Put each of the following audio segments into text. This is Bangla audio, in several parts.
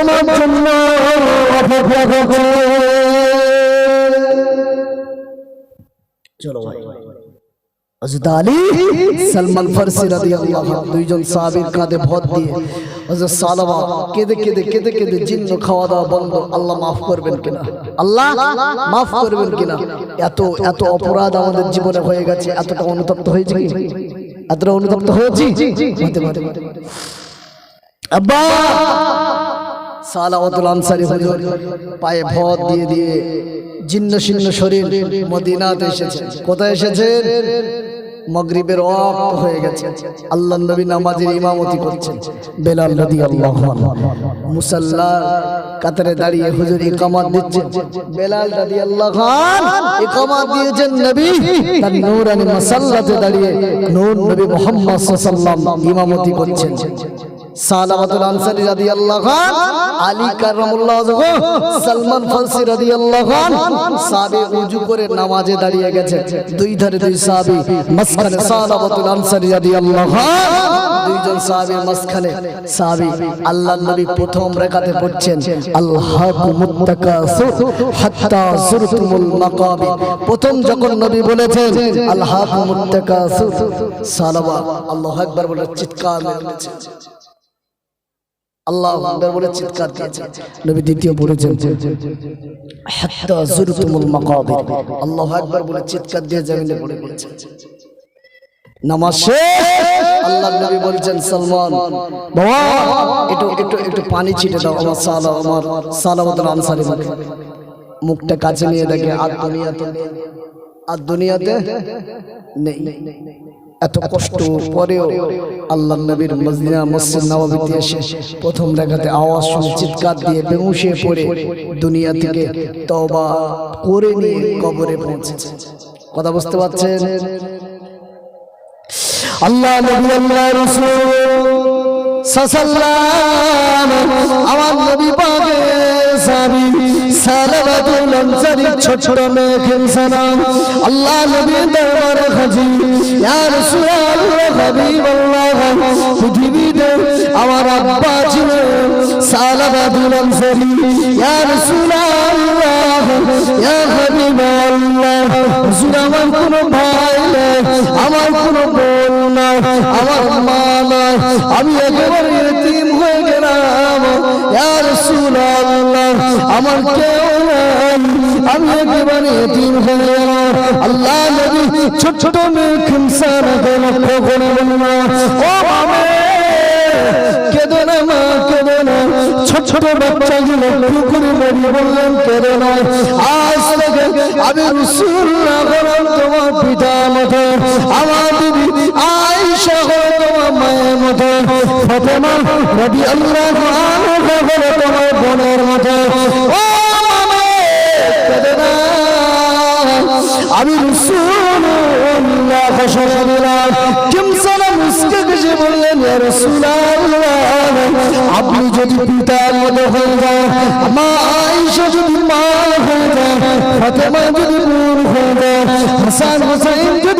তোমার জন্য অপেক্ষা করছে চলো ভাই। হযরত আলী সালমান ফারসি রাদিয়াল্লাহু দুইজন সাহাবীর কাঁধে ভর দিয়ে হযরত সালামা কেঁদে কেঁদে কেঁদে কেঁদে জিন্ন খাওয়া দাওয়া বন্ধ আল্লাহ মাফ করবেন কিনা? আল্লাহ মাফ করবেন কিনা? এত এত অপরাধ আমাদের জীবনে হয়ে গেছে এতটা অনুতপ্ত হয়েছে কি? এতটা অনুতপ্ত হয়েছি? হতে পারে। আব্বা! সালাওয়াতুল আনসারী হুজুর পায়ে ভর দিয়ে দিয়ে জিন্ন শিন্ন শরীর মদিনাতে এসেছে। কোথায় এসেছেন মগরিবের ওয়াক্ত হয়ে গেছে। আল্লাহ নবী নামাজের ইমামতি করছেন। বেলাল রাদিয়াল্লাহু আনহু মুসাল্লা কাতারে দাঁড়িয়ে হুজুর ইকামত দিচ্ছেন। বেলাল রাদিয়াল্লাহু আনহু ইকামত দিয়েছেন নবী। তার নূরানি মুসাল্লাতে দাঁড়িয়ে নূর নবী মুহাম্মদ ইমামতি করছেন। প্রথম রাকাতে পড়ছেন প্রথম যখন নবী বলেছেন সালাওয়াত আল্লাহু আকবার বলে চিৎকার আল্লাহ আকবার বলে চিৎকার দিয়েছে নবী দ্বিতীয় পড়েছেন হাত্তা যুরতুমুল মাকাবির। আল্লাহু আকবার বলে চিৎকার দিয়ে জমিনে পড়ে পড়েছেন নামাজ শেষ। আল্লাহ নবী বলছেন সালমান বাবা একটু একটু একটু পানি ছিটে দাও আমার সালা আমার সালামতুল আনসারি মুখে মুখটা কাছে নিয়ে দেখে আর দুনিয়াতে আর দুনিয়াতে নেই। এত কষ্ট পরেও আল্লাহ নবীর মজদিনা মসজিদ নবাবিতে এসে প্রথম দেখাতে আওয়াজ শুনে চিৎকার দিয়ে বেহুশে পড়ে দুনিয়া থেকে তওবা করে নিয়ে কবরে পৌঁছেছে। কথা বুঝতে পারছেন? আল্লাহ নবী আল্লাহ রাসূল আমার নবী পাকের সাহাবী সালাবাতুল আনসারী ছোট ছোট মেয়ে সালাম। আল্লাহ নবী দরবারে হাজির পৃথিবীতে আমার আব্বা আমার কোনো ভাই নাই, আমার কোনো বোন নাই, আমার মা নাই, আমি একেবারে এতিম হয়ে গেলাম। ইয়া আমার কেউ নাই আমি একেবারে এতিম হয়ে গেলাম আল্লাহ নবী ছোট ছোট মেয়ে খিমসার লক্ষ্য করে বলল, ও মামে কেঁদো না পুকুরে মরি বললেন, কেঁদো না। আজ থেকে আমি তোমার পিতা মতো, আমার দিদি আয়েশা হলো তোমার মায়ের মতো, ফতেমা নবী আল্লাহ তোমার বোনের মতো। ও আমি রসুল্লাহ ঘোষণা দিলাম। কিমসালা মুসকে গেছে বললেন আপনি যদি পিতার মতো হয়ে যান, মা আয়েশা যদি মা হয়ে যান, ফাতেমা যদি হয়ে যান, হাসান হোসেন যদি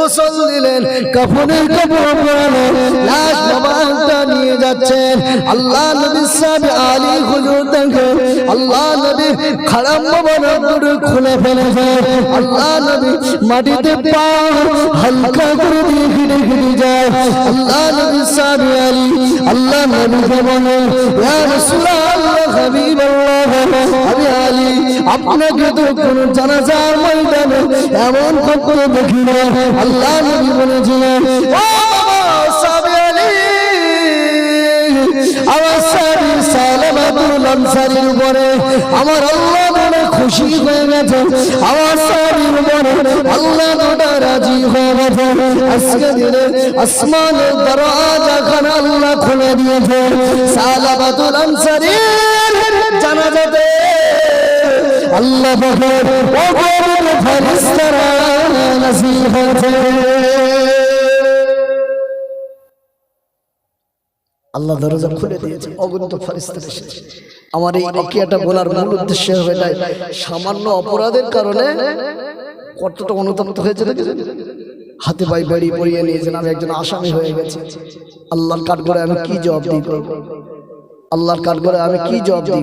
গোসল দিলেন। কাফনের কাপড় পরালেন। লাশ বাবাটা নিয়ে যাচ্ছেন। আল্লাহ নবী সাহেব আলী হুজুর দেখে আল্লাহ নবী খারাপ বাবার খুলে ফেলেছে। আল্লাহ নবী মাটিতে পা হালকা করে দিয়ে ঘিরে ঘিরে যায়। আল্লাহ নবী সাহেব আলী, আল্লাহ নবীকে বলে ইয়া রাসূলুল্লাহ হাবিবাল্লাহ আপনাকে তো কোন জানাজার ময়দানে এমন করতে দেখি না আল্লাহ নবী বলেছিলেন, ও বাবা আমার আল্লাহ খুশি হয়ে গেছে। আমার আল্লাহ রাজি হয়ে গেছে। আজকে আসমানের দরজা খানা আল্লাহ খুলে দিয়েছে। আল্লাহ আল্লাহ দরজা খুলে দিয়েছে, অগণিত ফেরেশতারা এসেছে। আমার এই অকিয়াটা বলার মূল উদ্দেশ্য হয়ে সামান্য অপরাধের কারণে কতটা অনুতপ্ত হয়েছে দেখেছেন? হাতে পাই বেড়ি পরিয়ে নিয়েছেন, আমি একজন আসামি হয়ে গেছি। আল্লাহর কাঠ করে আমি কি জবাব দিই? আল্লাহর কাঠ করে আমি কি জবাব দিই?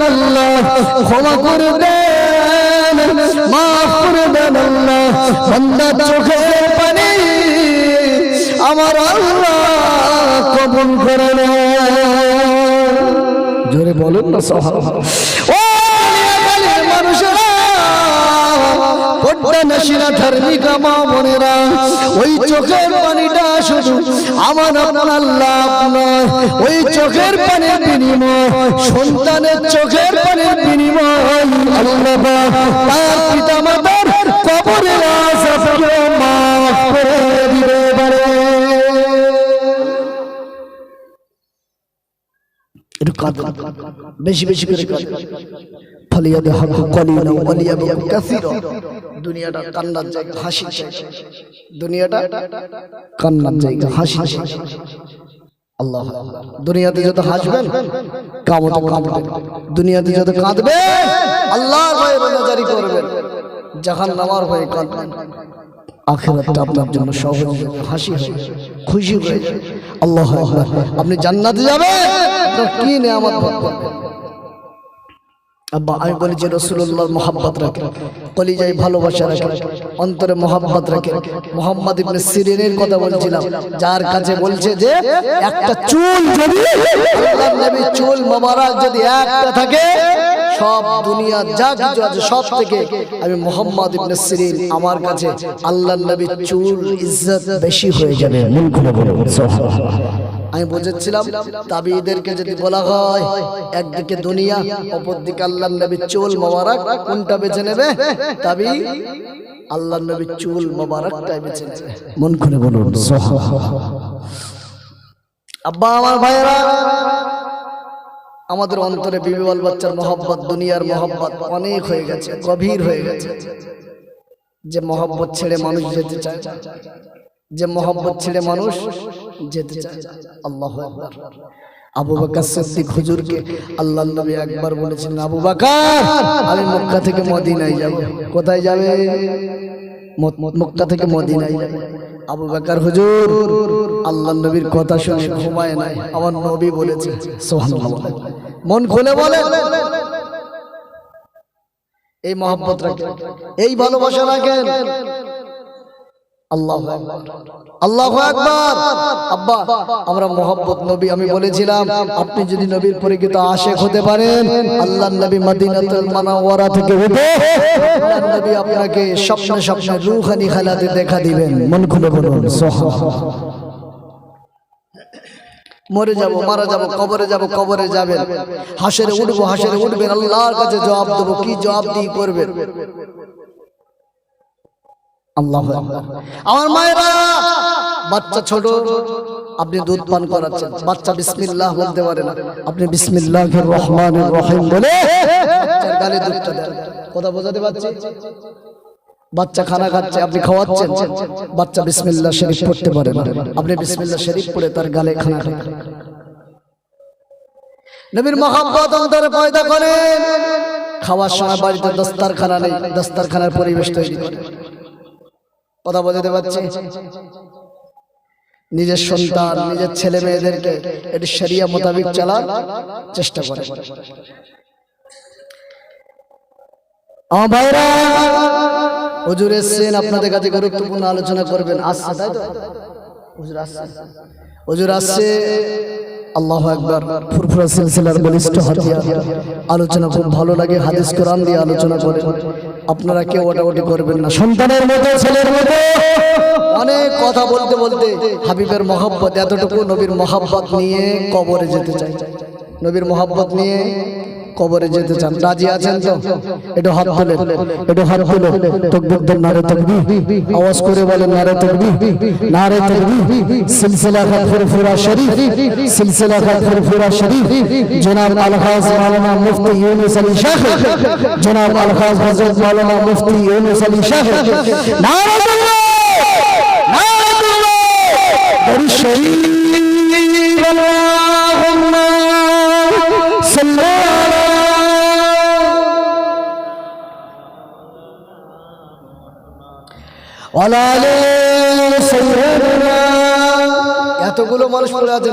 দেন আল্লাহ, ক্ষমা করে দেন, মাফ করে আল্লাহ বান্দা চোখের পানি আমার আল্লাহ কবুল করে। জোরে বলুন না সহাব নসিনা ধার্মিকা মা ওই চোখের পানিটা শুধু আমার আল্লাহ ওই চোখের পানির বিনিময়, সন্তানের চোখের পানির বিনিময়। আল্লাহ তার পিতা মাতার কাঁদো বেশি বেশি করে কাসীরা। দুনিয়াটা কান্নার জায়গা হাসি জায়গা। দুনিয়াটা কান্নার জায়গা হাসি আল্লাহ দুনিয়াতে যত হাসবেন কামতে কাঁদবেন দুনিয়াতে যত কাঁদবেন আল্লাহর ভয়ে রোজাদারি করবেন। জাহান নামার ভয়ে কাঁদবেন। আখেরাতটা আপনার জন্য সহজ হাসি খুশি হয়ে যাবে। আল্লাহ। আপনি জান্নাতে যাবেন কি নেয়ামত ভোগ করবেন আব্বা, আমি বলি যে রসুল্লাহর মোহাব্বত রাখে, কলিজায় ভালোবাসা রাখে, অন্তরে মোহাব্বত রাখে। মোহাম্মদ ইবনে সিরিনের কথা বলছিলাম, যার কাছে বলছে যে, একটা চুল যদি চুল মোবারক যদি একটা থাকে সব দুনিয়া যা কিছু আছে সব থেকে আমি মোহাম্মদ ইবনে সিরিন আমার কাছে আল্লাহর নবীর চুল, ইজ্জত বেশি হয়ে যাবে। মন খুলে বলো আমি বুঝেছিলাম তাবিদেরকে যদি বলা হয়, একদিকে দুনিয়া, অপরদিকে আল্লাহ নবীর চুল মোবারক, কোনটা বেছে নেবে? তাবি আল্লাহ নবীর চুল মোবারকটাই বেছে নেবে। মন খুলে বলুন আব্বা, আমার ভাইয়েরা আমাদের অন্তরে বিবিবাল বাচ্চার মহব্বত দুনিয়ার মহব্বত অনেক হয়ে গেছে গভীর হয়ে গেছে। যে মহব্বত ছেড়ে মানুষ যেতে চায় যে মহব্বত ছেড়ে মানুষ যেতে চায় আল্লাহ আবু বকর সিদ্দিক হুজুরকে আল্লাহ নবী একবার বলেছিলেন আবু বকর আমি মক্কা থেকে মদিনায় যাব। কোথায় যাবে? মক্কা থেকে মদিনায় যাবে। আবু বকর হুজুর আল্লাহ নবীর কথা শুনে ঘুমায় নাই। আমার নবী বলেছে মন খুলে বলে। এই মহব্বত রাখেন। এই ভালোবাসা রাখেন। আল্লাহ আল্লাহ আকবার। আব্বা আমরা মোহাম্মদ নবী আমি বলেছিলাম আপনি যদি নবীর পরিচিত আশেক হতে পারেন আল্লাহ নবী মদিনাতুল মানাওয়ারা থেকে উঠে নবী আপনাকে স্বপ্নে স্বপ্নে রূহানি খেলাতে দেখা দিবেন। মন খুলে বলুন সুবহানাল্লাহ। মরে যাব মারা যাব কবরে যাব কবরে যাবেন। হাসরে উঠবো হাসরে উঠবেন আল্লাহর কাছে জবাব দেবো কি জবাব দিয়ে করবেন? আল্লাহ আমার মায়েরা বাচ্চা ছোট আপনি দুধ পান করাচ্ছেন। বাচ্চা বিসমিল্লাহ বলতে পারে না। আপনি বিসমিল্লাহির রহমানির রহিম বলে গালে দুধটা দেন। কথা বোঝাতে পারছি? বাচ্চা খানা খাচ্ছে, আপনি খাওয়াচ্ছেন? বাচ্চা বিসমিল্লাহ শরীফ পড়তে পারে আপনি বিসমিল্লাহ শরীফ পড়ে তার গালে খানা খান। নবীর মহাব্বত অন্তরে পয়দা করেন খাওয়ার সময় বাড়িতে দস্তারখানা নেই, দস্তারখানার পরিবেশ তৈরি করেন কথা বোঝাতে পারছি? নিজের সন্তান, নিজের ছেলে মেয়েদেরকে এটি শরিয়া মোতাবিক চালার চেষ্টা করে। আমার ভাইরা হুজুর এসছেন, আপনাদের কাছে গুরুত্বপূর্ণ আলোচনা করবেন। আসছে, তাই তো? হুজুর আসছে। হুজুর আসছে। আল্লাহ একবার ফুরফুরা সিলসিলার বলিষ্ঠ হাতিয়ার। আলোচনা খুব ভালো লাগে, হাদিস কোরআন দিয়ে আলোচনা করে। আপনারা কেউ ওটাওটি করবেন না। সন্তানের মতো, ছেলের মতো। অনেক কথা বলতে বলতে হাবিবের মহাব্বত, এতটুকু নবীর মহাব্বত নিয়ে কবরে যেতে চাই। নবীর মহাব্বত নিয়ে কবরে যেতে চান। রাজি আছেন তো? একটু হাত তুলে একটু হাত তুলে তকবীর দেন নারে তকবীর আওয়াজ করে বলেন নারে তকবীর। নারে তকবীর। সিলসিলা খাত ফুরফুরা শরীফ। সিলসিলা খাত ফুরফুরা শরীফ। জনাব আলহাজ মাওলানা মুফতি ইউনুস আলী শাহ। জনাব আলহাজ হযরত মাওলানা মুফতি ইউনুস আলী শাহ। নারে তকবীর। নারে তকবীর। দরুদ এতগুলো মানুষ পড়ে আছে